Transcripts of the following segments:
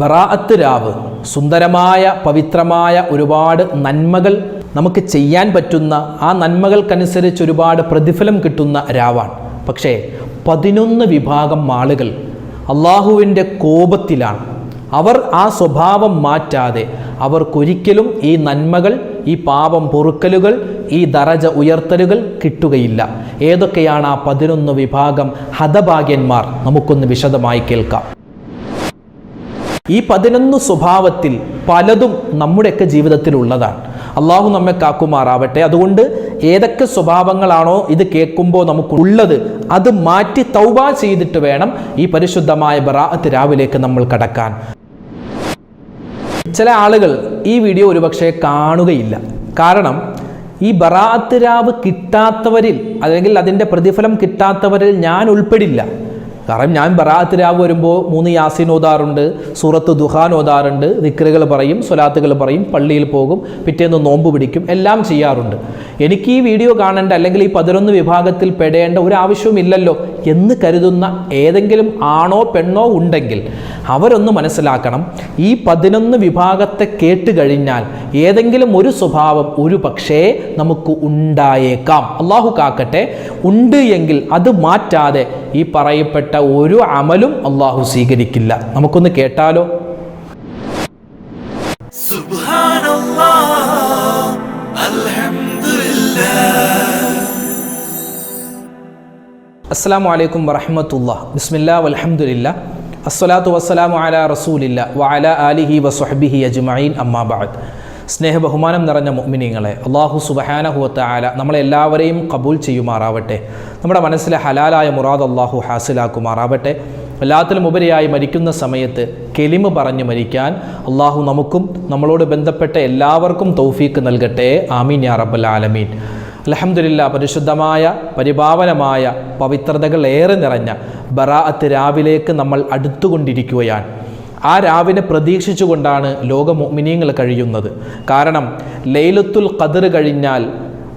ബറാഅത്ത് രാവ് സുന്ദരമായ പവിത്രമായ ഒരുപാട് നന്മകൾ നമുക്ക് ചെയ്യാൻ പറ്റുന്ന ആ നന്മകൾക്കനുസരിച്ച് ഒരുപാട് പ്രതിഫലം കിട്ടുന്ന രാവാണ്. പക്ഷേ പതിനൊന്ന് വിഭാഗം ആളുകൾ അള്ളാഹുവിന്റെ കോപത്തിലാണ്. അവർ ആ സ്വഭാവം മാറ്റാതെ അവർക്കൊരിക്കലും ഈ നന്മകൾ ഈ പാപം പൊറുക്കലുകൾ ഈ ദറജ ഉയർത്തലുകൾ കിട്ടുകയില്ല. ഏതൊക്കെയാണ് ആ പതിനൊന്ന് വിഭാഗം ഹതഭാഗ്യന്മാർ? നമുക്കൊന്ന് വിശദമായി കേൾക്കാം. ഈ പതിനൊന്ന് സ്വഭാവത്തിൽ പലതും നമ്മുടെയൊക്കെ ജീവിതത്തിൽ ഉള്ളതാണ് അള്ളാഹു നമ്മെ കാക്കുമാറാവട്ടെ. അതുകൊണ്ട് ഏതൊക്കെ സ്വഭാവങ്ങളാണോ ഇത് കേൾക്കുമ്പോൾ നമുക്കുള്ളത് അത് മാറ്റി തൗബ ചെയ്തിട്ട് വേണം ഈ പരിശുദ്ധമായ ബറാഅത്ത് രാവിലേക്ക് നമ്മൾ കടക്കാൻ. ചില ആളുകൾ ഈ വീഡിയോ ഒരുപക്ഷെ കാണുകയില്ല. കാരണം ഈ ബറാഅത്ത് രാവ് കിട്ടാത്തവരിൽ അല്ലെങ്കിൽ അതിന്റെ പ്രതിഫലം കിട്ടാത്തവരിൽ ഞാൻ ഉൾപ്പെടില്ല. കാരണം ഞാൻ ബറാത്തിരാവ് വരുമ്പോൾ മൂന്ന് യാസീൻ ഓതാറുണ്ട് സൂറത്ത് ദുഹാൻ ഓതാറുണ്ട് വിക്രുകൾ പറയും സ്വലാത്തുകൾ പറയും പള്ളിയിൽ പോകും പിറ്റേന്ന് നോമ്പ് പിടിക്കും എല്ലാം ചെയ്യാറുണ്ട്. എനിക്ക് ഈ വീഡിയോ കാണേണ്ട അല്ലെങ്കിൽ ഈ പതിനൊന്ന് വിഭാഗത്തിൽ പെടേണ്ട ഒരു ആവശ്യവുമില്ലല്ലോ എന്ന് കരുതുന്ന ഏതെങ്കിലും ആണോ പെണ്ണോ ഉണ്ടെങ്കിൽ അവരൊന്ന് മനസ്സിലാക്കണം. ഈ പതിനൊന്ന് വിഭാഗത്തെ കേട്ട് കഴിഞ്ഞാൽ ഏതെങ്കിലും ഒരു സ്വഭാവം ഒരു പക്ഷേ നമുക്ക് ഉണ്ടായേക്കാം. അള്ളാഹു കാക്കട്ടെ ഉണ്ട് എങ്കിൽ അത് മാറ്റാതെ ഈ പറയപ്പെട്ട ചെയ്യപ്പെട്ട ഒരു അമലും അള്ളാഹു സ്വീകരിക്കില്ല. നമുക്കൊന്ന് കേട്ടാലോ? അസ്സാം വലൈക്കും വറഹമത്തുള്ള ബിസ്മില്ലാ വലഹമുല്ല അസ്സലാത്തു വസ്സലാമു അല റസൂലില്ല വഅല ആലിഹി വസ്ഹബിഹി അജ്മഈൻ അമ്മാബാദ് സ്നേഹ ബഹുമാനം നിറഞ്ഞ മുഅ്മിനീങ്ങളെ അള്ളാഹു സുബഹാനഹുവത്ത ആല നമ്മളെല്ലാവരെയും കബൂൽ ചെയ്യുമാറാവട്ടെ. നമ്മുടെ മനസ്സിലെ ഹലാലായ മുറാദ് അള്ളാഹു ഹാസിലാക്കുമാറാവട്ടെ. എല്ലാത്തിലും ഉപരിയായി മരിക്കുന്ന സമയത്ത് കെലിമ പറഞ്ഞു മരിക്കാൻ അള്ളാഹു നമുക്കും നമ്മളോട് ബന്ധപ്പെട്ട എല്ലാവർക്കും തൗഫീക്ക് നൽകട്ടെ. ആമീൻ യാ റബ്ബൽ ആലമീൻ. അലഹമില്ല പരിശുദ്ധമായ പരിപാവനമായ പവിത്രതകൾ ഏറെ നിറഞ്ഞ ബറാഅത്ത് രാവിലേക്ക് നമ്മൾ അടുത്തുകൊണ്ടിരിക്കുകയാണ്. ആ രാവിനെ പ്രതീക്ഷിച്ചുകൊണ്ടാണ് ലോക മിനിയങ്ങൾ കഴിയുന്നത്. കാരണം ലൈലത്തുൽ ഖദർ കഴിഞ്ഞാൽ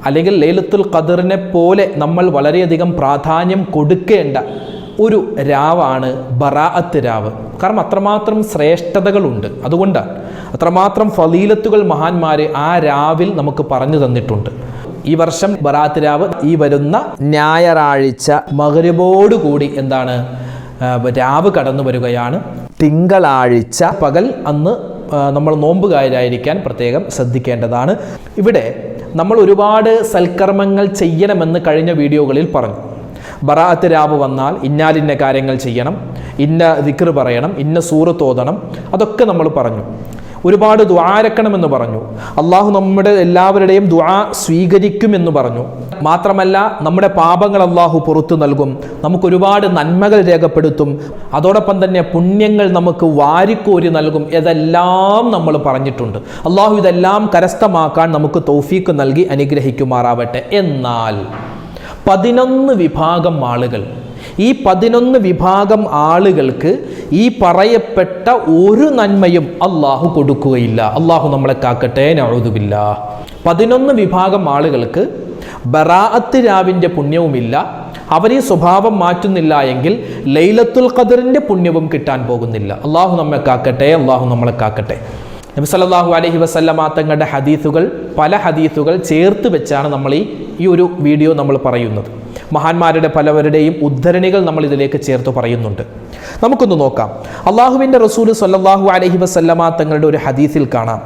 അല്ലെങ്കിൽ ലൈലത്തുൽ ഖദറിനെ പോലെ നമ്മൾ വളരെയധികം പ്രാധാന്യം കൊടുക്കേണ്ട ഒരു രാവാണ് ബറാഅത്ത് രാവ്. കാരണം അത്രമാത്രം ശ്രേഷ്ഠതകളുണ്ട്. അതുകൊണ്ടാണ് അത്രമാത്രം ഫലീലത്തുകൾ മഹാന്മാർ ആ രാവിൽ നമുക്ക് പറഞ്ഞു തന്നിട്ടുണ്ട്. ഈ വർഷം ബറാത്ത് രാവ് ഈ വരുന്ന ഞായറാഴ്ച മകരുവോടുകൂടി എന്താണ് രാവ് കടന്നു വരികയാണ്. തിങ്കളാഴ്ച പകൽ അന്ന് നമ്മൾ നോമ്പുകാരായിരിക്കാൻ പ്രത്യേകം ശ്രദ്ധിക്കേണ്ടതാണ്. ഇവിടെ നമ്മൾ ഒരുപാട് സൽക്കർമ്മങ്ങൾ ചെയ്യണമെന്ന് കഴിഞ്ഞ വീഡിയോകളിൽ പറഞ്ഞു. ബറാഅത്ത് രാവ് വന്നാൽ ഇന്നാലിന്ന കാര്യങ്ങൾ ചെയ്യണം ഇന്ന ദിക്ർ പറയണം ഇന്ന സൂറത്ത് ഓതണം അതൊക്കെ നമ്മൾ പറഞ്ഞു. ഒരുപാട് ദ്വാരക്കണമെന്ന് പറഞ്ഞു. അള്ളാഹു നമ്മുടെ എല്ലാവരുടെയും ദ്വാ സ്വീകരിക്കുമെന്ന് പറഞ്ഞു. മാത്രമല്ല നമ്മുടെ പാപങ്ങൾ അള്ളാഹു പുറത്തു നൽകും. നമുക്ക് ഒരുപാട് നന്മകൾ രേഖപ്പെടുത്തും. അതോടൊപ്പം തന്നെ പുണ്യങ്ങൾ നമുക്ക് വാരിക്കോരി നൽകും. ഇതെല്ലാം നമ്മൾ പറഞ്ഞിട്ടുണ്ട്. അള്ളാഹു ഇതെല്ലാം കരസ്ഥമാക്കാൻ നമുക്ക് തൗഫീക്ക് നൽകി അനുഗ്രഹിക്കുമാറാവട്ടെ. എന്നാൽ പതിനൊന്ന് വിഭാഗം ആളുകൾ ഈ പതിനൊന്ന് വിഭാഗം ആളുകൾക്ക് ഈ പറയപ്പെട്ട ഒരു നന്മയും അള്ളാഹു കൊടുക്കുകയില്ല. അള്ളാഹു നമ്മളെ കാക്കട്ടെ നഴുതുമില്ല പതിനൊന്ന് വിഭാഗം ആളുകൾക്ക് ബറാഅത്ത് രാവിന്റെ പുണ്യവുമില്ല. അവർ ഈ സ്വഭാവം മാറ്റുന്നില്ല എങ്കിൽ ലൈലത്തുൽ ഖദറിന്റെ പുണ്യവും കിട്ടാൻ പോകുന്നില്ല. അള്ളാഹു നമ്മെ കാക്കട്ടെ അള്ളാഹു നമ്മളെ കാക്കട്ടെ. നബി സല്ലല്ലാഹു അലൈഹി വസല്ലമ തങ്ങളുടെ ഹദീസുകൾ പല ഹദീസുകൾ ചേർത്ത് വെച്ചാണ് നമ്മൾ ഈ ഈ ഒരു വീഡിയോ നമ്മൾ പറയുന്നത്. മഹാന്മാരുടെ പലവരുടെയും ഉദ്ധരണികൾ നമ്മൾ ഇതിലേക്ക് ചേർത്ത് പറയുന്നുണ്ട്. നമുക്കൊന്ന് നോക്കാം. അള്ളാഹുവിന്റെ റസൂൽ സല്ലാഹു അലഹി വസല്ലമ തങ്ങളുടെ ഒരു ഹദീസിൽ കാണാം.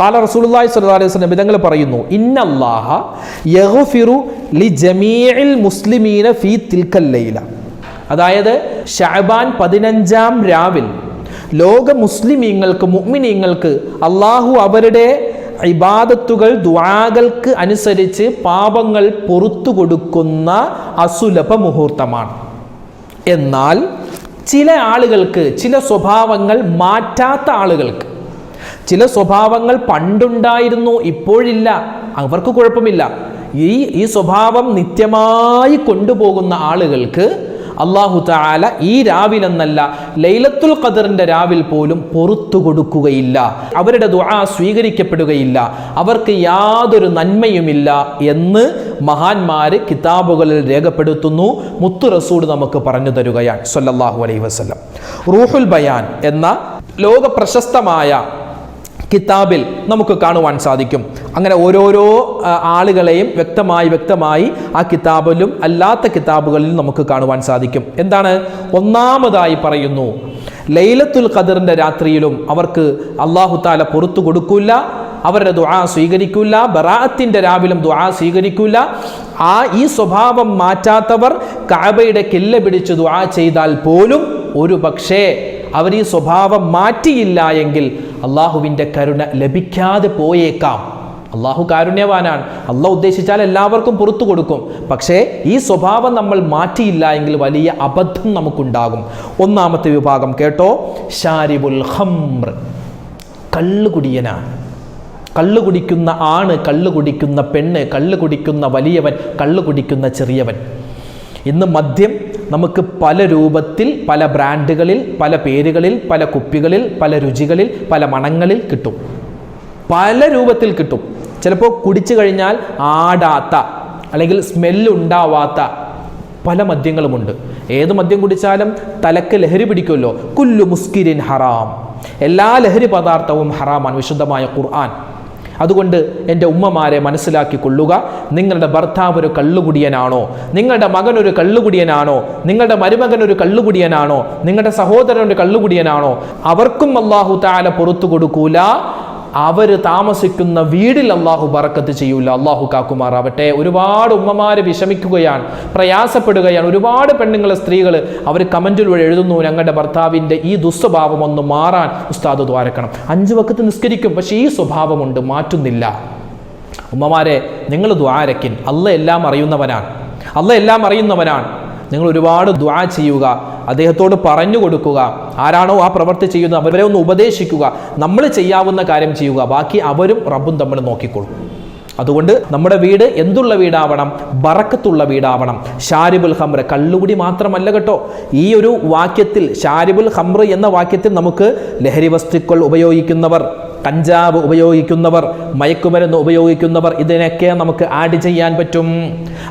കാല റസൂലുള്ളാഹി സ്വല്ലല്ലാഹു അലൈഹി വസല്ലം വിധങ്ങൾ പറയുന്നു ഇന്നല്ലാഹ യഗ്ഫിറു ലി മുസ്ലിമീന ഫീ അതായത് ഷഅബാൻ പതിനഞ്ചാം രാവിൽ ലോക മുസ്ലിമീങ്ങൾക്ക് മുഗ്മിനീങ്ങൾക്ക് അള്ളാഹു അവരുടെ ഇബാദത്തുകൾ ദ്വാകൾക്ക് അനുസരിച്ച് പാപങ്ങൾ പുറത്തു കൊടുക്കുന്ന അസുലഭ മുഹൂർത്തമാണ്. എന്നാൽ ചില ആളുകൾക്ക് ചില സ്വഭാവങ്ങൾ മാറ്റാത്ത ആളുകൾക്ക് ചില സ്വഭാവങ്ങൾ പണ്ടുണ്ടായിരുന്നു ഇപ്പോഴില്ല അവർക്ക് കുഴപ്പമില്ല. ഈ ഈ സ്വഭാവം നിത്യമായി കൊണ്ടുപോകുന്ന ആളുകൾക്ക് അള്ളാഹു താല ഈ രാവിലെന്നല്ല ലൈലത്തുൽ ഖദറിന്റെ രാവിൽ പോലും പുറത്തു കൊടുക്കുകയില്ല. അവരുടെ ദുആ സ്വീകരിക്കപ്പെടുകയില്ല. അവർക്ക് യാതൊരു നന്മയുമില്ല എന്ന് മഹാന്മാര് കിതാബുകളിൽ രേഖപ്പെടുത്തുന്നു. മുത്തു റസൂഡ് നമുക്ക് പറഞ്ഞു തരുകയാണ്. സല്ലല്ലാഹു അലൈഹി വസല്ലം. റൂഹുൽ ബയാൻ എന്ന ലോക പ്രശസ്തമായ കിതാബിൽ നമുക്ക് കാണുവാൻ സാധിക്കും. അങ്ങനെ ഓരോരോ ആളുകളെയും വ്യക്തമായി വ്യക്തമായി ആ കിതാബിലും അല്ലാത്ത കിതാബുകളിലും നമുക്ക് കാണുവാൻ സാധിക്കും. എന്താണ്? ഒന്നാമതായി പറയുന്നു ലൈലത്തുൽ ഖദറിന്റെ രാത്രിയിലും അവർക്ക് അള്ളാഹു താല പുറത്തു കൊടുക്കില്ല അവരുടെ ദുആ സ്വീകരിക്കില്ല ബറാഅത്തിന്റെ രാവിലും ദുആ സ്വീകരിക്കില്ല ആ ഈ സ്വഭാവം മാറ്റാത്തവർ കാബയുടെ കില്ല പിടിച്ച് ദുആ ചെയ്താൽ പോലും ഒരു പക്ഷേ അവർ ഈ സ്വഭാവം മാറ്റിയില്ല എങ്കിൽ അള്ളാഹുവിന്റെ കരുണ ലഭിക്കാതെ പോയേക്കാം. അള്ളാഹു കാരുണ്യവാനാണ്. അള്ളാഹ് ഉദ്ദേശിച്ചാൽ എല്ലാവർക്കും പുറത്തു കൊടുക്കും. പക്ഷേ ഈ സ്വഭാവം നമ്മൾ മാറ്റിയില്ല എങ്കിൽ വലിയ അബദ്ധം നമുക്കുണ്ടാകും. ഒന്നാമത്തെ വിഭാഗം കേട്ടോ ഷാരിബുൽ ഹംർ കള്ളുകുടിയനാണ് കള്ളു കുടിക്കുന്ന ആണ് കള്ളു കുടിക്കുന്ന പെണ്ണ് കള്ളു കുടിക്കുന്ന വലിയവൻ കള്ളു കുടിക്കുന്ന ചെറിയവൻ. ഇന്ന് മദ്യം നമുക്ക് പല രൂപത്തിൽ പല ബ്രാൻഡുകളിൽ പല പേരുകളിൽ പല കുപ്പികളിൽ പല രുചികളിൽ പല മണങ്ങളിൽ കിട്ടും. പല രൂപത്തിൽ കിട്ടും. ചിലപ്പോൾ കുടിച്ചു കഴിഞ്ഞാൽ ആടാത്ത അല്ലെങ്കിൽ സ്മെല്ലുണ്ടാവാത്ത പല മദ്യങ്ങളുമുണ്ട്. ഏത് മദ്യം കുടിച്ചാലും തലക്ക് ലഹരി പിടിക്കുമല്ലോ. കുല്ലു മുസ്കിരിൻ ഹറാം. എല്ലാ ലഹരി പദാർത്ഥവും ഹറാമാണ് വിശുദ്ധമായ ഖുർആൻ. അതുകൊണ്ട് എന്റെ ഉമ്മമാരെ മനസ്സിലാക്കി കൊള്ളുക നിങ്ങളുടെ ഭർത്താവ് ഒരു കള്ളുകുടിയനാണോ? നിങ്ങളുടെ മകൻ ഒരു കള്ളുകുടിയനാണോ? നിങ്ങളുടെ മരുമകൻ ഒരു കള്ളുകുടിയനാണോ? നിങ്ങളുടെ സഹോദരൻ ഒരു കള്ളുകുടിയനാണോ? അവർക്കും അള്ളാഹു താല പുറത്തു കൊടുക്കൂല. അവർ താമസിക്കുന്ന വീടിൽ അള്ളാഹു ബറക്കത്ത് ചെയ്യൂല അള്ളാഹു കാക്കുമാറാവട്ടെ. ഒരുപാട് ഉമ്മമാര് വിഷമിക്കുകയാണ് പ്രയാസപ്പെടുകയാണ്. ഒരുപാട് പെണ്ണുങ്ങളെ സ്ത്രീകൾ അവർ കമന്റിലൂടെ എഴുതുന്നു ഞങ്ങളുടെ ഭർത്താവിന്റെ ഈ ദുസ്വഭാവം ഒന്ന് മാറാൻ ഉസ്താദ് ദ്വാരക്കണം. അഞ്ചു വക്കത്ത് നിസ്കരിക്കും പക്ഷേ ഈ സ്വഭാവമുണ്ട് മാറ്റുന്നില്ല. ഉമ്മമാരെ നിങ്ങൾ ദ്വാരക്കിൻ. അല്ല എല്ലാം അറിയുന്നവനാണ്. അല്ല എല്ലാം അറിയുന്നവനാണ്. നിങ്ങൾ ഒരുപാട് ദ്വാ ചെയ്യുക അദ്ദേഹത്തോട് പറഞ്ഞു കൊടുക്കുക ആരാണോ ആ പ്രവൃത്തി ചെയ്യുന്നത് അവരെ ഒന്ന് ഉപദേശിക്കുക നമ്മൾ ചെയ്യാവുന്ന കാര്യം ചെയ്യുക ബാക്കി അവരും റബ്ബും തമ്മിൽ നോക്കിക്കൊള്ളും അതുകൊണ്ട് നമ്മുടെ വീട് എന്തുള്ള വീടാവണം? ബറക്കത്തുള്ള വീടാവണം. ഷാരിബുൽ ഹംറ് കള്ളുകുടി മാത്രമല്ല കേട്ടോ. ഈ ഒരു വാക്യത്തിൽ ഷാരിബുൽ ഹംറ് എന്ന വാക്യത്തിൽ നമുക്ക് ലഹരി വസ്തുക്കൾ ഉപയോഗിക്കുന്നവർ കഞ്ചാവ് ഉപയോഗിക്കുന്നവർ മയക്കുമരുന്ന് ഉപയോഗിക്കുന്നവർ ഇതിനൊക്കെ നമുക്ക് ആഡ് ചെയ്യാൻ പറ്റും.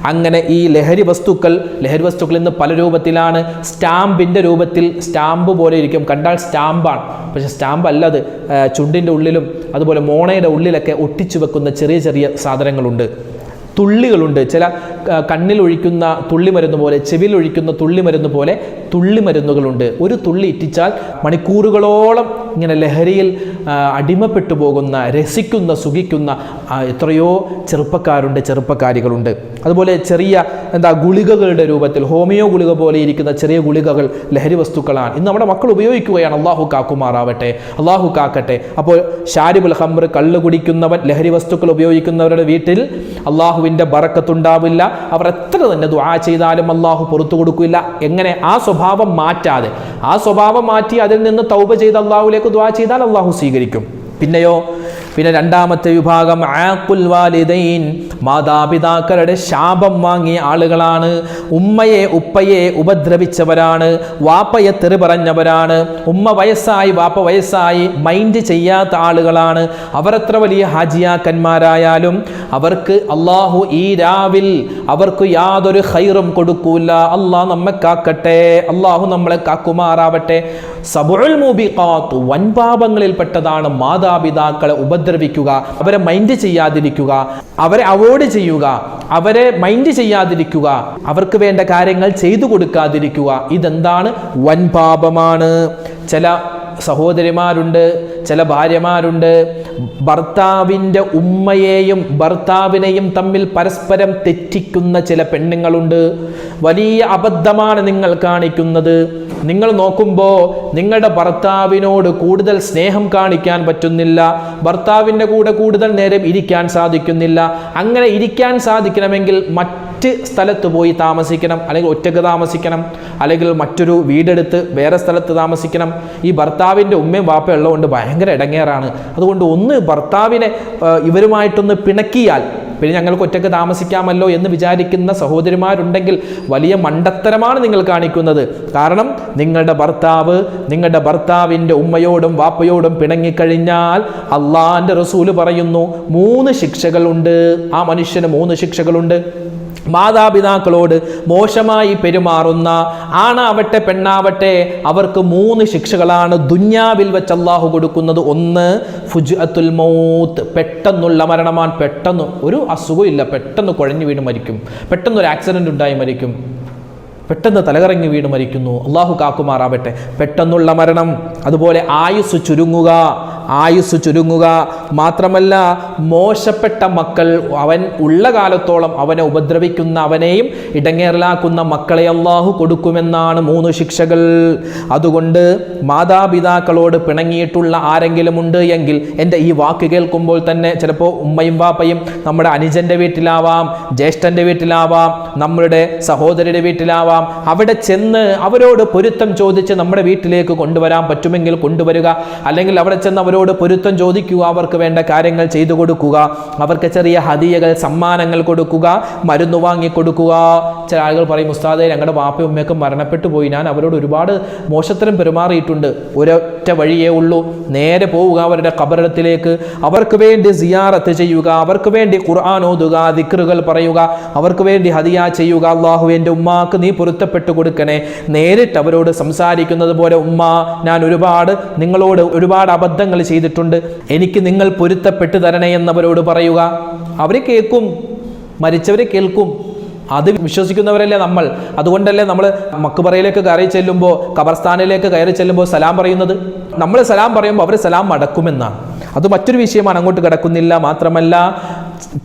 അങ്ങനെ ഈ ലഹരി വസ്തുക്കൾ ലഹരി വസ്തുക്കൾ ഇന്ന് പല രൂപത്തിലാണ് സ്റ്റാമ്പിന്റെ രൂപത്തിൽ സ്റ്റാമ്പ് പോലെ ഇരിക്കും. കണ്ടാൽ സ്റ്റാമ്പാണ്. പക്ഷേ സ്റ്റാമ്പ് അല്ലത് ചുണ്ടിന്റെ ഉള്ളിലും അതുപോലെ മോണയുടെ ഉള്ളിലൊക്കെ ഒട്ടിച്ചു വെക്കുന്ന ചെറിയ ചെറിയ സാധനങ്ങളുണ്ട്. തുള്ളികളുണ്ട്. ചില കണ്ണിൽ ഒഴിക്കുന്ന തുള്ളി മരുന്ന് പോലെ ചെവിയിൽ ഒഴിക്കുന്ന തുള്ളി മരുന്ന് പോലെ തുള്ളി മരുന്നുകളുണ്ട് ഒരു തുള്ളി ഇറ്റിച്ചാൽ മണിക്കൂറുകളോളം ഇങ്ങനെ ലഹരിയിൽ അടിമപ്പെട്ടു പോകുന്ന രസിക്കുന്ന സുഖിക്കുന്ന എത്രയോ ചെറുപ്പക്കാരുണ്ട് ചെറുപ്പക്കാരികളുണ്ട്. അതുപോലെ ചെറിയ എന്താ ഗുളികകളുടെ രൂപത്തിൽ ഹോമിയോ ഗുളിക പോലെ ഇരിക്കുന്ന ചെറിയ ഗുളികകൾ ലഹരി വസ്തുക്കളാണ്. ഇന്ന് നമ്മുടെ മക്കൾ ഉപയോഗിക്കുകയാണ്. അള്ളാഹു കാക്കുമാറാവട്ടെ അള്ളാഹു കാക്കട്ടെ. അപ്പോൾ ഷാരിബുൽ ഹംർ കള്ള് കുടിക്കുന്നവൻ ലഹരി വസ്തുക്കൾ ഉപയോഗിക്കുന്നവരുടെ വീട്ടിൽ അള്ളാഹുവിന്റെ ബറക്കത്തുണ്ടാവില്ല. അവർ എത്ര തന്നെ ദുആ ചെയ്താലും അള്ളാഹു പുറത്തു കൊടുക്കില്ല. എങ്ങനെ? ആ സ്വഭാവം മാറ്റാതെ. ആ സ്വഭാവം മാറ്റി അതിൽ നിന്ന് തൗബ ചെയ്ത് അള്ളാഹുലേക്ക് ദുആ ചെയ്താൽ അള്ളാഹു സ്വീകരിക്കും. പിന്നെയോ? പിന്നെ രണ്ടാമത്തെ വിഭാഗം ആഖുൽ വാലിദൈൻ. മാതാപിതാക്കളുടെ ശാപം വാങ്ങിയ ആളുകളാണ്. ഉമ്മയെ ഉപ്പയെ ഉപദ്രവിച്ചവരാണ്. വാപ്പയെ തെറി പറഞ്ഞവരാണ്. ഉമ്മ വയസ്സായി വാപ്പ വയസ്സായി മൈൻഡ് ചെയ്യാത്ത ആളുകളാണ്. അവരെത്ര വലിയ ഹാജിയാക്കന്മാരായാലും അവർക്ക് അള്ളാഹു ഈ രാവിൽ അവർക്ക് യാതൊരു ഹൈറും കൊടുക്കൂല. അള്ളാഹ് നമ്മെ കാക്കട്ടെ. അള്ളാഹു നമ്മളെ കാക്കുമാറാവട്ടെ. സബുൽ മൂബിഖാത്ത് വൻപാപങ്ങളിൽപ്പെട്ടതാണ് മാതാപിതാക്കളെ ഉപദ്രവിക്കുക അവരെ മൈൻഡ് ചെയ്യാതിരിക്കുക അവരെ അവോയ്ഡ് ചെയ്യുക അവരെ മൈൻഡ് ചെയ്യാതിരിക്കുക അവർക്ക് വേണ്ട കാര്യങ്ങൾ ചെയ്തു കൊടുക്കാതിരിക്കുക. ഇതെന്താണ്? വൻപാപമാണ്. ചില സഹോദരിമാരുണ്ട് ചില ഭാര്യമാരുണ്ട്. ഭർത്താവിന്റെ ഉമ്മയെയും ഭർത്താവിനെയും തമ്മിൽ പരസ്പരം തെറ്റിക്കുന്ന ചില പെണ്ണുങ്ങളുണ്ട്. വലിയ അബദ്ധമാണ് നിങ്ങൾ കാണിക്കുന്നത്. നിങ്ങൾ നോക്കുമ്പോൾ നിങ്ങളുടെ ഭർത്താവിനോട് കൂടുതൽ സ്നേഹം കാണിക്കാൻ പറ്റുന്നില്ല ഭർത്താവിന്റെ കൂടെ കൂടുതൽ നേരം ഇരിക്കാൻ സാധിക്കുന്നില്ല. അങ്ങനെ ഇരിക്കാൻ സാധിക്കണമെങ്കിൽ മറ്റ് സ്ഥലത്ത് പോയി താമസിക്കണം അല്ലെങ്കിൽ ഒറ്റയ്ക്ക് താമസിക്കണം അല്ലെങ്കിൽ മറ്റൊരു വീടെടുത്ത് വേറെ സ്ഥലത്ത് താമസിക്കണം. ഈ ഭർത്താവിന്റെ ഉമ്മയും വാപ്പയും ഉള്ളതുകൊണ്ട് ഭയങ്കര ഇടങ്ങേറാണ്. അതുകൊണ്ട് ഒന്ന് ഭർത്താവിനെ ഇവരുമായിട്ടൊന്ന് പിണക്കിയാൽ പിന്നെ ഞങ്ങൾക്ക് ഒറ്റയ്ക്ക് താമസിക്കാമല്ലോ എന്ന് വിചാരിക്കുന്ന സഹോദരിമാരുണ്ടെങ്കിൽ വലിയ മണ്ടത്തരമാണ് നിങ്ങൾ കാണിക്കുന്നത്. കാരണം നിങ്ങളുടെ ഭർത്താവ് നിങ്ങളുടെ ഭർത്താവിന്റെ ഉമ്മയോടും വാപ്പയോടും പിണങ്ങിക്കഴിഞ്ഞാൽ അള്ളാന്റെ റസൂൽ പറയുന്നു മൂന്ന് ശിക്ഷകളുണ്ട്. ആ മനുഷ്യന് മൂന്ന് ശിക്ഷകളുണ്ട്. മാതാപിതാക്കളോട് മോശമായി പെരുമാറുന്ന ആണാവട്ടെ പെണ്ണാവട്ടെ അവർക്ക് മൂന്ന് ശിക്ഷകളാണ് ദുന്യാവിൽ വെച്ച് അള്ളാഹു കൊടുക്കുന്നത്. ഒന്ന് ഫുജ് അത്തുൽ മൗത്ത്. പെട്ടെന്നുള്ള മരണമാണ്. പെട്ടെന്ന് ഒരു അസുഖമില്ല പെട്ടെന്ന് കുഴഞ്ഞു വീണ് മരിക്കും. പെട്ടെന്ന് ഒരു ആക്സിഡന്റ് ഉണ്ടായി മരിക്കും. പെട്ടെന്ന് തലകറങ്ങി വീണ് മരിക്കുന്നു. അള്ളാഹു കാക്കുമാറാവട്ടെ. പെട്ടെന്നുള്ള മരണം. അതുപോലെ ആയുസ് ചുരുങ്ങുക. ആയുസ് ചുരുങ്ങുക മാത്രമല്ല മോശപ്പെട്ട മക്കൾ അവൻ ഉള്ള കാലത്തോളം അവനെ ഉപദ്രവിക്കുന്ന അവനെയും ഇടങ്ങേറലാക്കുന്ന മക്കളെ അള്ളാഹു കൊടുക്കുമെന്നാണ് മൂന്ന് ശിക്ഷകൾ. അതുകൊണ്ട് മാതാപിതാക്കളോട് പിണങ്ങിയിട്ടുള്ള ആരെങ്കിലും ഉണ്ട് എങ്കിൽ എന്റെ ഈ വാക്ക് കേൾക്കുമ്പോൾ തന്നെ ചിലപ്പോൾ ഉമ്മയും വാപ്പയും നമ്മുടെ അനുജന്റെ വീട്ടിലാവാം ജ്യേഷ്ഠന്റെ വീട്ടിലാവാം നമ്മളുടെ സഹോദരിയുടെ വീട്ടിലാവാം. അവിടെ ചെന്ന് അവരോട് പൊരുത്തം ചോദിച്ച് നമ്മുടെ വീട്ടിലേക്ക് കൊണ്ടുവരാൻ പറ്റുമെങ്കിൽ കൊണ്ടുവരിക. അല്ലെങ്കിൽ അവിടെ ചെന്ന് അവരോട് പൊരുത്തം ചോദിക്കുക അവർക്ക് വേണ്ട കാര്യങ്ങൾ ചെയ്തു കൊടുക്കുക അവർക്ക് ചെറിയ ഹദിയകൾ സമ്മാനങ്ങൾ കൊടുക്കുക മരുന്ന് വാങ്ങി കൊടുക്കുക. ചില ആളുകൾ പറയും ഉസ്താദെ ഞങ്ങളുടെ വാപ്പയും ഉമ്മയൊക്കെ മരണപ്പെട്ടു പോയി. ഞാൻ അവരോട് ഒരുപാട് മോശത്തരം പെരുമാറിയിട്ടുണ്ട്. ഒരൊറ്റ വഴിയേ ഉള്ളൂ. നേരെ പോവുക അവരുടെ കബറിടത്തിലേക്ക് അവർക്ക് വേണ്ടി സിയാറത്ത് ചെയ്യുക അവർക്ക് വേണ്ടി ഖുർആൻ ഓതുക ദിക്റുകൾ പറയുക അവർക്ക് വേണ്ടി ഹദിയ ചെയ്യുക. അള്ളാഹു എന്റെ ഉമ്മാക്ക് നീ പൊരുത്തപ്പെട്ടു കൊടുക്കണേ. നേരിട്ട് അവരോട് സംസാരിക്കുന്നത് പോലെ ഉമ്മ ഞാൻ ഒരുപാട് നിങ്ങളോട് ഒരുപാട് അബദ്ധങ്ങൾ ചെയ്തിട്ടുണ്ട്. എനിക്ക് നിങ്ങൾ പൊരുത്തപ്പെട്ടു തരണേ എന്നവരോട് പറയുക. അവർ കേൾക്കും. മരിച്ചവരെ കേൾക്കും. അത് വിശ്വസിക്കുന്നവരല്ലേ നമ്മൾ? അതുകൊണ്ടല്ലേ നമ്മൾ മക്കുപറയിലേക്ക് കയറി ചെല്ലുമ്പോൾ ഖബർസ്ഥാനിലേക്ക് കയറി ചെല്ലുമ്പോൾ സലാം പറയുന്നത്? നമ്മൾ സലാം പറയുമ്പോൾ അവർ സലാം മടക്കുമെന്നാണ് അത് മറ്റൊരു വിഷയമാണ്. അങ്ങോട്ട് കിടക്കുന്നില്ല മാത്രമല്ല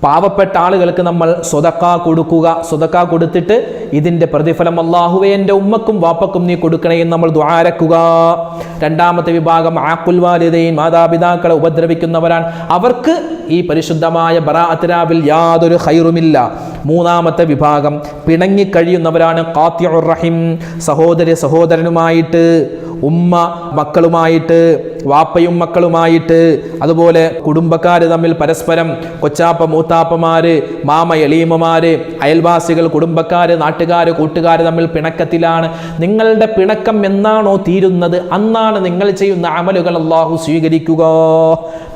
പാവപ്പെട്ട ആളുകൾക്ക് നമ്മൾ സ്വതക്ക കൊടുക്കുക. സ്വതക്ക കൊടുത്തിട്ട് ഇതിന്റെ പ്രതിഫലം അള്ളാഹുവെ എന്റെ ഉമ്മക്കും വാപ്പക്കും നീ കൊടുക്കണേ നമ്മൾ ദ്വാരക്കുക രണ്ടാമത്തെ വിഭാഗം ആക്കുൽവാലിതയിൽ മാതാപിതാക്കളെ ഉപദ്രവിക്കുന്നവരാണ്. അവർക്ക് ഈ പരിശുദ്ധമായ ബറാഅത്തിരാവിൽ യാതൊരു ഹൈറുമില്ല മൂന്നാമത്തെ വിഭാഗം പിണങ്ങിക്കഴിയുന്നവരാണ് ഖാത്തിഉർ റഹിം. സഹോദരി സഹോദരനുമായിട്ട് ഉമ്മ മക്കളുമായിട്ട് വാപ്പയും മക്കളുമായിട്ട് അതുപോലെ കുടുംബക്കാർ തമ്മിൽ പരസ്പരം കൊച്ചാപ്പ മൂത്താപ്പമാര് മാമ എളീമമാര് അയൽവാസികൾ കുടുംബക്കാര് നാട്ടുകാർ കൂട്ടുകാർ തമ്മിൽ പിണക്കത്തിലാണ്. നിങ്ങളുടെ പിണക്കം എന്നാണോ തീരുന്നത്? അന്നാണ് നിങ്ങൾ ചെയ്യുന്ന അമലുകൾ അള്ളാഹു സ്വീകരിക്കുക.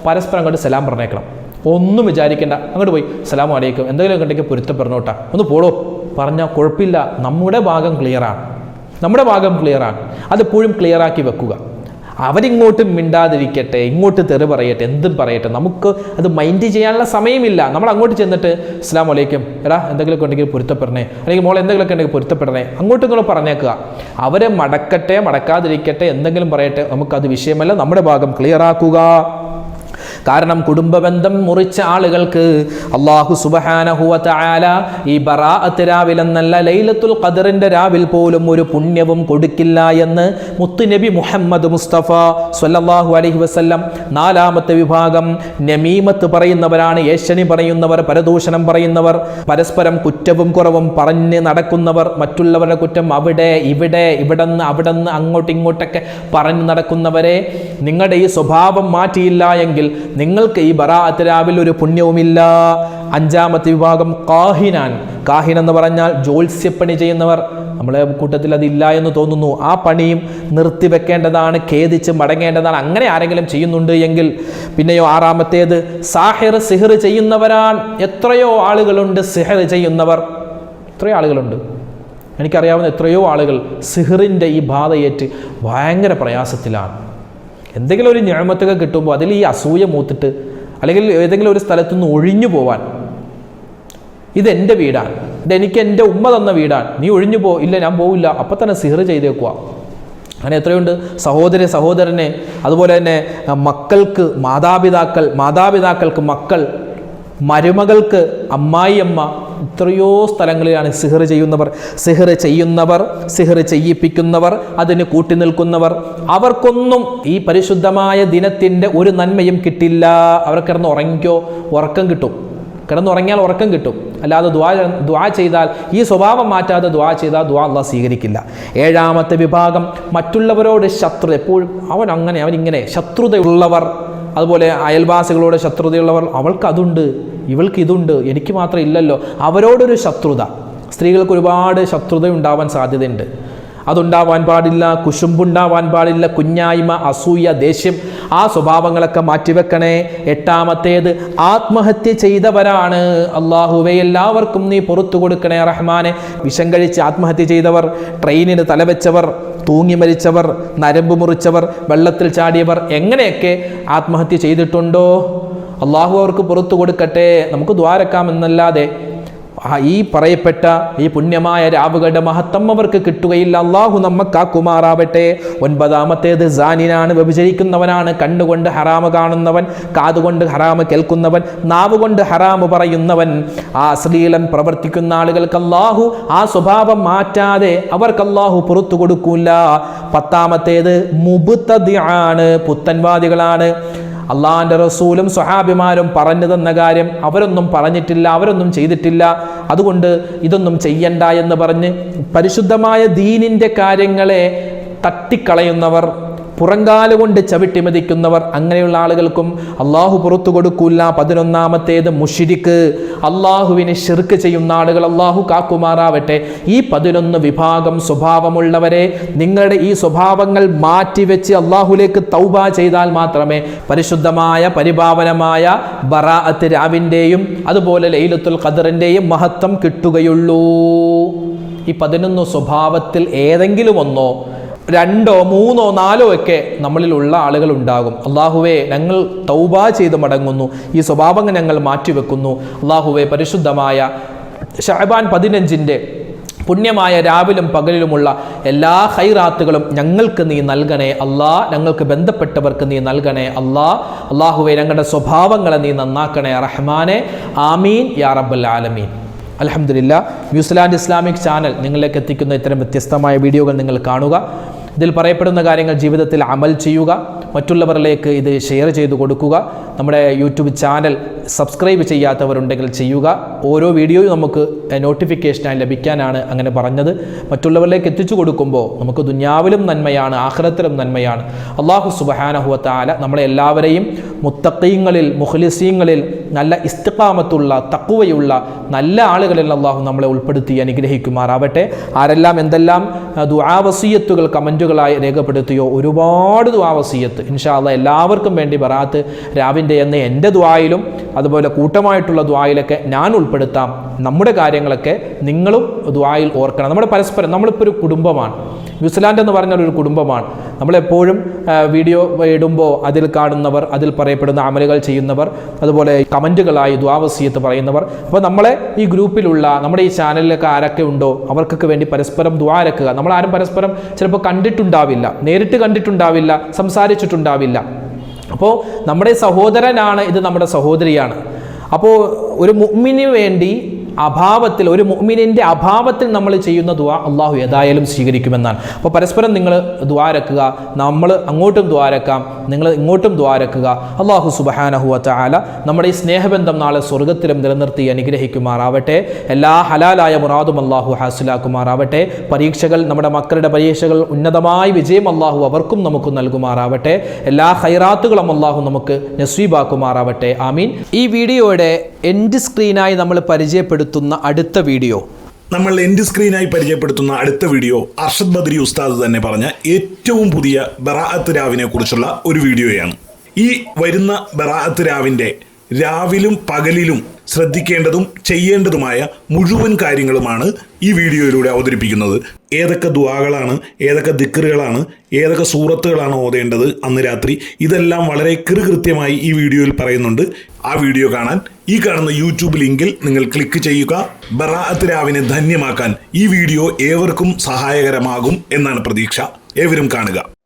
പരസ്പരം അങ്ങോട്ട് സലാം പറഞ്ഞേക്കണം. ഒന്നും വിചാരിക്കേണ്ട. അങ്ങോട്ട് പോയി. സലാം അലൈക്കും. എന്തെങ്കിലും കണ്ടെങ്കിൽ പൊരുത്തപ്പെടണോട്ടാ. ഒന്ന് പോളോ പറഞ്ഞാൽ കുഴപ്പമില്ല. നമ്മുടെ ഭാഗം ക്ലിയറാണ് നമ്മുടെ ഭാഗം ക്ലിയറാണ് അതെപ്പോഴും ക്ലിയറാക്കി വെക്കുക. അവരിങ്ങോട്ട് മിണ്ടാതിരിക്കട്ടെ ഇങ്ങോട്ട് തെറി പറയട്ടെ എന്തും പറയട്ടെ. നമുക്ക് അത് മൈൻഡ് ചെയ്യാനുള്ള സമയമില്ല. നമ്മൾ അങ്ങോട്ട് ചെന്നിട്ട് ഇസ്ലാം വലൈക്കും എടാ എന്തെങ്കിലുമൊക്കെ ഉണ്ടെങ്കിൽ പൊരുത്തപ്പെടണേ. അല്ലെങ്കിൽ മോൾ എന്തെങ്കിലുമൊക്കെ ഉണ്ടെങ്കിൽ പൊരുത്തപ്പെടണേ. അങ്ങോട്ടും നിങ്ങൾ പറഞ്ഞേക്കുക. അവരെ മടക്കട്ടെ മടക്കാതിരിക്കട്ടെ എന്തെങ്കിലും പറയട്ടെ. നമുക്കത് വിഷയമല്ല. നമ്മുടെ ഭാഗം ക്ലിയർ ആക്കുക. കാരണം കുടുംബബന്ധം മുറിച്ച ആളുകൾക്ക് അള്ളാഹു സുബഹാനഹുവത്ത ആല ഈ ബറാഅത്ത് രാവിൽ എന്നല്ല ലൈലത്തുൽ ഖദറിന്റെ രാവിൽ പോലും ഒരു പുണ്യവും കൊടുക്കില്ല എന്ന് മുത്തുനബി മുഹമ്മദ് മുസ്തഫ സ്വല്ലല്ലാഹു അലൈഹി വസല്ലം നാലാമത്തെ വിഭാഗം നമീമത്ത് പറയുന്നവരാണ് ഏഷ്യണി പറയുന്നവർ പരദൂഷണം പറയുന്നവർ പരസ്പരം കുറ്റവും കുറവും പറഞ്ഞ് നടക്കുന്നവർ മറ്റുള്ളവരുടെ കുറ്റം അവിടെ ഇവിടെ ഇവിടെന്ന് അവിടെന്ന് അങ്ങോട്ടിങ്ങോട്ടൊക്കെ പറഞ്ഞു നടക്കുന്നവരെ നിങ്ങളുടെ ഈ സ്വഭാവം മാറ്റിയില്ല എങ്കിൽ നിങ്ങൾക്ക് ഈ ബറാഅത്ത് അത്തരാവിൽ ഒരു പുണ്യവുമില്ല. അഞ്ചാമത്തെ വിഭാഗം കാഹിനാൻ. കാഹിൻ എന്ന് പറഞ്ഞാൽ ജോത്സ്യപ്പണി ചെയ്യുന്നവർ. നമ്മളെ കൂട്ടത്തിൽ അതില്ല എന്ന് തോന്നുന്നു. ആ പണിയും നിർത്തിവെക്കേണ്ടതാണ് ഖേദിച്ച് മടങ്ങേണ്ടതാണ്. അങ്ങനെ ആരെങ്കിലും ചെയ്യുന്നുണ്ട് എങ്കിൽ പിന്നെയോ ആറാമത്തേത് സാഹിർ സിഹിർ ചെയ്യുന്നവരാൻ എത്രയോ ആളുകളുണ്ട് സിഹർ ചെയ്യുന്നവർ. എത്രയോ ആളുകളുണ്ട്. എനിക്കറിയാവുന്ന എത്രയോ ആളുകൾ സിഹിറിന്റെ ഈ ബാധയേറ്റ് ഭയങ്കര പ്രയാസത്തിലാണ്. എന്തെങ്കിലും ഒരു ഞാമത്തൊക്കെ കിട്ടുമ്പോൾ അതിൽ ഈ അസൂയ മൂത്തിട്ട് അല്ലെങ്കിൽ ഏതെങ്കിലും ഒരു സ്ഥലത്തു നിന്ന് ഒഴിഞ്ഞു പോവാൻ. ഇതെന്റെ വീടാണ്. ഇതെനിക്ക് എന്റെ ഉമ്മ തന്ന വീടാണ്. നീ ഒഴിഞ്ഞു പോ. ഇല്ല ഞാൻ പോവില്ല. അപ്പം തന്നെ സിഹർ ചെയ്തേക്കുക അങ്ങനെ എത്രയുണ്ട്? സഹോദരി സഹോദരനെ അതുപോലെ തന്നെ മക്കൾക്ക് മാതാപിതാക്കൾ മാതാപിതാക്കൾക്ക് മക്കൾ മരുമകൾക്ക് അമ്മായിയമ്മ എത്രയോ സ്ഥലങ്ങളിലാണ് സിഹർ ചെയ്യുന്നവർ. സിഹർ ചെയ്യുന്നവർ സിഹർ ചെയ്യിപ്പിക്കുന്നവർ അതിന് കൂട്ടി നിൽക്കുന്നവർ. അവർക്കൊന്നും ഈ പരിശുദ്ധമായ ദിനത്തിന്റെ ഒരു നന്മയും കിട്ടില്ല. അവർ കിടന്ന് ഉറങ്ങിക്കോ ഉറക്കം കിട്ടും. കിടന്നുറങ്ങിയാൽ ഉറക്കം കിട്ടും. അല്ലാതെ ദ്വാ ദ്വാ ചെയ്താൽ ഈ സ്വഭാവം മാറ്റാതെ ദ്വാ ചെയ്താൽ ദ്വാ അല്ല സ്വീകരിക്കില്ല. ഏഴാമത്തെ വിഭാഗം മറ്റുള്ളവരോട് ശത്രു എപ്പോഴും അവൻ അങ്ങനെ അവൻ ഇങ്ങനെ ശത്രുതയുള്ളവർ. അതുപോലെ അയൽവാസികളോട് ശത്രുതയുള്ളവർ അവൾക്കതുണ്ട് ഇവൾക്ക് ഇതുണ്ട് എനിക്ക് മാത്രം ഇല്ലല്ലോ. അവരോടൊരു ശത്രുത. സ്ത്രീകൾക്ക് ഒരുപാട് ശത്രുത ഉണ്ടാവാൻ സാധ്യതയുണ്ട്. അതുണ്ടാവാൻ പാടില്ല കുശുമ്പുണ്ടാവാൻ പാടില്ല കുഞ്ഞായ്മ അസൂയ ദേഷ്യം ആ സ്വഭാവങ്ങളൊക്കെ മാറ്റിവെക്കണേ. എട്ടാമത്തേത് ആത്മഹത്യ ചെയ്തവരാണ്. അള്ളാഹുവെ എല്ലാവർക്കും നീ പുറത്തു കൊടുക്കണേ റഹ്മാനെ. വിഷം കഴിച്ച് ആത്മഹത്യ ചെയ്തവർ ട്രെയിനിന് തലവെച്ചവർ തൂങ്ങി മരിച്ചവർ നരമ്പ് മുറിച്ചവർ വെള്ളത്തിൽ ചാടിയവർ എങ്ങനെയൊക്കെ ആത്മഹത്യ ചെയ്തിട്ടുണ്ടോ? അള്ളാഹു അവർക്ക് പുറത്തു കൊടുക്കട്ടെ. നമുക്ക് ദ്വാരക്കാമെന്നല്ലാതെ ആ ഈ പറയപ്പെട്ട ഈ പുണ്യമായ രാവുകളുടെ മഹത്വം അവർക്ക് കിട്ടുകയില്ല. അള്ളാഹു നമ്മ കുമാറാവട്ടെ. ഒൻപതാമത്തേത് ജാനിനാണ് വ്യഭിചരിക്കുന്നവനാണ്. കണ്ണുകൊണ്ട് ഹറാമ് കാണുന്നവൻ കാതുകൊണ്ട് ഹറാമ് കേൾക്കുന്നവൻ നാവ് കൊണ്ട് ഹറാമ് പറയുന്നവൻ. ആ അശ്ലീലൻ പ്രവർത്തിക്കുന്ന ആളുകൾക്ക് അള്ളാഹു ആ സ്വഭാവം മാറ്റാതെ അവർക്ക് അള്ളാഹു പുറത്തു കൊടുക്കൂല. പത്താമത്തേത് മുബുത്തതിയാണ് പുത്തൻവാദികളാണ്. അള്ളാഹിന്റെ റസൂലും സ്വഹാബിമാരും പറഞ്ഞു തന്ന കാര്യം അവരൊന്നും പറഞ്ഞിട്ടില്ല അവരൊന്നും ചെയ്തിട്ടില്ല. അതുകൊണ്ട് ഇതൊന്നും ചെയ്യണ്ട എന്ന് പറഞ്ഞ് പരിശുദ്ധമായ ദീനിന്റെ കാര്യങ്ങളെ തട്ടിക്കളയുന്നവർ പുറങ്കാൽ കൊണ്ട് ചവിട്ടി മതിക്കുന്നവർ അങ്ങനെയുള്ള ആളുകൾക്കും അള്ളാഹു പുറത്തു കൊടുക്കൂല. പതിനൊന്നാമത്തേത് മുഷിരിക്ക്. അള്ളാഹുവിനെ ഷിർക്ക് ചെയ്യുന്ന ആളുകൾ അള്ളാഹു കാക്കുമാറാവട്ടെ. ഈ പതിനൊന്ന് വിഭാഗം സ്വഭാവമുള്ളവരെ നിങ്ങളുടെ ഈ സ്വഭാവങ്ങൾ മാറ്റിവെച്ച് അള്ളാഹുലേക്ക് തൗബ ചെയ്താൽ മാത്രമേ പരിശുദ്ധമായ പരിപാവനമായ ബറാഅത്ത് രാവിന്റെയും അതുപോലെ ലൈലത്തുൽ ഖദറിന്റെയും മഹത്വം കിട്ടുകയുള്ളൂ. ഈ പതിനൊന്ന് സ്വഭാവത്തിൽ ഏതെങ്കിലും ഒന്നോ രണ്ടോ മൂന്നോ നാലോ ഒക്കെ നമ്മളിലുള്ള ആളുകൾ ഉണ്ടാകും അള്ളാഹുവെ ഞങ്ങൾ തൗബ ചെയ്ത് മടങ്ങുന്നു. ഈ സ്വഭാവങ്ങൾ ഞങ്ങൾ മാറ്റിവെക്കുന്നു. അള്ളാഹുവെ പരിശുദ്ധമായ ഷഹബാൻ പതിനഞ്ചിന്റെ പുണ്യമായ രാവിലും പകലിലുമുള്ള എല്ലാ ഹൈറാത്തുകളും ഞങ്ങൾക്ക് നീ നൽകണേ അല്ലാ. ഞങ്ങൾക്ക് ബന്ധപ്പെട്ടവർക്ക് നീ നൽകണേ അല്ലാ. അള്ളാഹുവെ ഞങ്ങളുടെ സ്വഭാവങ്ങളെ നീ നന്നാക്കണേ റഹ്മാനെ. ആമീൻ. യാ റബ്ബൽ ആലമീൻ. അലഹമില്ല ന്യൂസിലാൻഡ് ഇസ്ലാമിക് ചാനൽ നിങ്ങളിലേക്ക് എത്തിക്കുന്ന ഇത്തരം വ്യത്യസ്തമായ വീഡിയോകൾ നിങ്ങൾ കാണുക. ഇതിൽ പറയപ്പെടുന്ന കാര്യങ്ങൾ ജീവിതത്തിൽ അമൽ ചെയ്യുക. മറ്റുള്ളവരിലേക്ക് ഇത് ഷെയർ ചെയ്തു കൊടുക്കുക. നമ്മുടെ യൂട്യൂബ് ചാനൽ സബ്സ്ക്രൈബ് ചെയ്യാത്തവരുണ്ടെങ്കിൽ ചെയ്യുക. ഓരോ വീഡിയോയും നമുക്ക് നോട്ടിഫിക്കേഷനായി ലഭിക്കാനാണ് അങ്ങനെ പറഞ്ഞത്. മറ്റുള്ളവരിലേക്ക് എത്തിച്ചു കൊടുക്കുമ്പോൾ നമുക്ക് ദുന്യാവിലും നന്മയാണ് ആഹ്റത്തിലും നന്മയാണ്. അള്ളാഹു സുബഹാനഹുവത്താല നമ്മളെ എല്ലാവരെയും മുത്തക്കീങ്ങളിൽ മുഖ്ലിസീങ്ങളിൽ നല്ല ഇസ്തിഫാമത്തുള്ള തക്കുവയുള്ള നല്ല ആളുകളിൽ അള്ളാഹു നമ്മളെ ഉൾപ്പെടുത്തി അനുഗ്രഹിക്കുമാറാവട്ടെ. ആരെല്ലാം എന്തെല്ലാം ദുആവസീയത്തുകൾ ദുആവസീയത്തുകൾ കമന്റുകളായി രേഖപ്പെടുത്തിയോ ഒരുപാട് ദുആവസീയത്ത് ഇൻഷാ അള്ളാഹ് എല്ലാവർക്കും വേണ്ടി ബറാത്ത് രാവിന്റെ എന്ന് എന്റെ ദ്വായിലും അതുപോലെ കൂട്ടമായിട്ടുള്ള ദ്വായിലൊക്കെ ഞാൻ ഉൾപ്പെടുത്താം. നമ്മുടെ കാര്യങ്ങളൊക്കെ നിങ്ങളും ദ്വായിൽ ഓർക്കണം. നമ്മുടെ പരസ്പരം നമ്മളിപ്പോൾ ഒരു കുടുംബമാണ്. ന്യൂസിലാൻഡ് എന്ന് പറഞ്ഞാൽ ഒരു കുടുംബമാണ്. നമ്മളെപ്പോഴും വീഡിയോ ഇടുമ്പോൾ അതിൽ കാണുന്നവർ അതിൽ പറയപ്പെടുന്ന അമലുകൾ ചെയ്യുന്നവർ അതുപോലെ കമന്റുകളായി ദ്വാവസീയത്ത് പറയുന്നവർ. അപ്പോൾ നമ്മളെ ഈ ഗ്രൂപ്പിലുള്ള നമ്മുടെ ഈ ചാനലിലൊക്കെ ആരൊക്കെ ഉണ്ടോ അവർക്കൊക്കെ വേണ്ടി പരസ്പരം ദ്വാരക്കുക നമ്മളാരും പരസ്പരം ചിലപ്പോൾ കണ്ടിട്ടുണ്ടാവില്ല. നേരിട്ട് കണ്ടിട്ടുണ്ടാവില്ല സംസാരിച്ചിട്ടുണ്ടാവില്ല. അപ്പോൾ നമ്മുടെ സഹോദരനാണ് ഇത് നമ്മുടെ സഹോദരിയാണ്. അപ്പോൾ ഒരു മുമ്മിന് വേണ്ടി അഭാവത്തിൽ ഒരു മുഅ്മിനിന്റെ അഭാവത്തിൽ നമ്മൾ ചെയ്യുന്ന ദുആ അള്ളാഹു ഏതായാലും സ്വീകരിക്കുമെന്നാണ്. അപ്പോൾ പരസ്പരം നിങ്ങൾ ദ്വാരക്കുക നമ്മൾ അങ്ങോട്ടും ദ്വാരക്കാം നിങ്ങൾ ഇങ്ങോട്ടും ദ്വാരക്കുക അള്ളാഹു സുബഹാനഹു ആല നമ്മുടെ ഈ സ്നേഹബന്ധം നാളെ സ്വർഗത്തിലും നിലനിർത്തി അനുഗ്രഹിക്കുമാറാവട്ടെ. എല്ലാ ഹലാലായ മുറാദും അള്ളാഹു ഹാസിലാക്കുമാറാവട്ടെ. പരീക്ഷകൾ നമ്മുടെ മക്കളുടെ പരീക്ഷകൾ ഉന്നതമായി വിജയം അള്ളാഹു അവർക്കും നമുക്ക് നൽകുമാറാവട്ടെ. എല്ലാ ഹൈറാത്തുകളും അള്ളാഹു നമുക്ക് നസ്വീബാക്കുമാറാവട്ടെ ആമീൻ. ഈ വീഡിയോയുടെ എൻഡ് സ്ക്രീനായി നമ്മൾ പരിചയപ്പെടുത്തുന്ന അടുത്ത വീഡിയോ. നമ്മൾ എൻഡ് സ്ക്രീനായി പരിചയപ്പെടുത്തുന്ന അടുത്ത വീഡിയോ അർഷദ് ബദ്രി ഉസ്താദ് തന്നെ പറഞ്ഞ ഏറ്റവും പുതിയ ബറാഅത്ത് രാവിനെ കുറിച്ചുള്ള ഒരു വീഡിയോയാണ്. ഈ വരുന്ന ബറാഅത്ത് രാവിന്റെ രാവിലും പകലിലും ശ്രദ്ധിക്കേണ്ടതും ചെയ്യേണ്ടതുമായ മുഴുവൻ കാര്യങ്ങളുമാണ് ഈ വീഡിയോയിലൂടെ അവതരിപ്പിക്കുന്നത്. ഏതൊക്കെ ദുവാകളാണ് ഏതൊക്കെ ദിക്കറുകളാണ് ഏതൊക്കെ സൂറത്തുകളാണ് ഓതേണ്ടത് അന്ന് രാത്രി ഇതെല്ലാം വളരെ കൃകൃത്യമായി ഈ വീഡിയോയിൽ പറയുന്നുണ്ട്. ആ വീഡിയോ കാണാൻ ഈ കാണുന്ന യൂട്യൂബ് ലിങ്കിൽ നിങ്ങൾ ക്ലിക്ക് ചെയ്യുക. ബറാഅത്ത് രാവിനെ ധന്യമാക്കാൻ ഈ വീഡിയോ ഏവർക്കും സഹായകരമാകും എന്നാണ് പ്രതീക്ഷ. ഏവരും കാണുക.